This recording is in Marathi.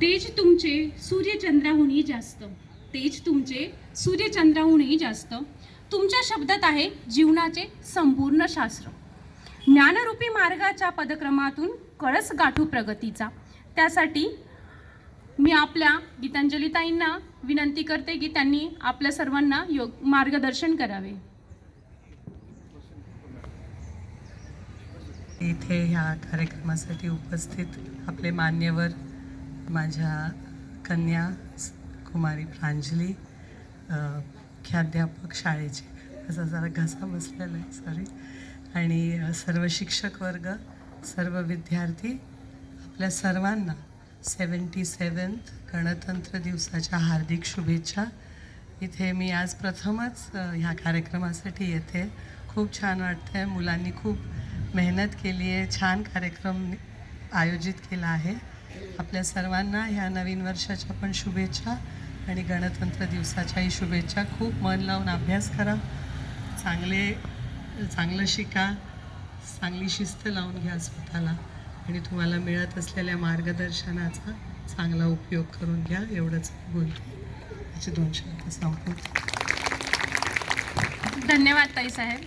तेज तुमचे सूर्यचंद्राहूनही जास्त. तेज तुमचे सूर्यचंद्राहूनही जास्त. तुमच्या शब्दात आहे जीवनाचे संपूर्ण शास्त्र. ज्ञानरूपी मार्गाच्या पदक्रमातून कळस गाठू प्रगतीचा. त्यासाठी मी आपल्या गीतांजलीताईंना विनंती करते की त्यांनी आपल्या सर्वांना योग मार्गदर्शन करावे. इथे ह्या कार्यक्रमासाठी उपस्थित आपले मान्यवर माझ्या कन्या कुमारी प्रांजली मुख्याध्यापक शाळेचे. असा जरा घसा बसलेला आहे सॉरी आणि सर्व शिक्षक वर्ग सर्व विद्यार्थी आपल्या सर्वांना सेवन्टी सेवन्थ गणतंत्र दिवसाच्या हार्दिक शुभेच्छा. इथे मी आज प्रथमच ह्या कार्यक्रमासाठी येते. खूप छान वाटतं आहे मुलांनी खूप मेहनत केली आहे छान कार्यक्रम आयोजित केला आहे. आपल्या सर्वांना ह्या नवीन वर्षाच्या पण शुभेच्छा आणि गणतंत्र दिवसाच्याही शुभेच्छा. खूप मन लावून अभ्यास करा. चांगले चांगलं शिका. चांगली शिस्त लावून घ्या स्वतःला. आणि तुम्हाला मिळत असलेल्या मार्गदर्शनाचा चांगला उपयोग करून घ्या. एवढंच बोलतो. याचे दोन शब्द संपवते. धन्यवाद ताईसाहेब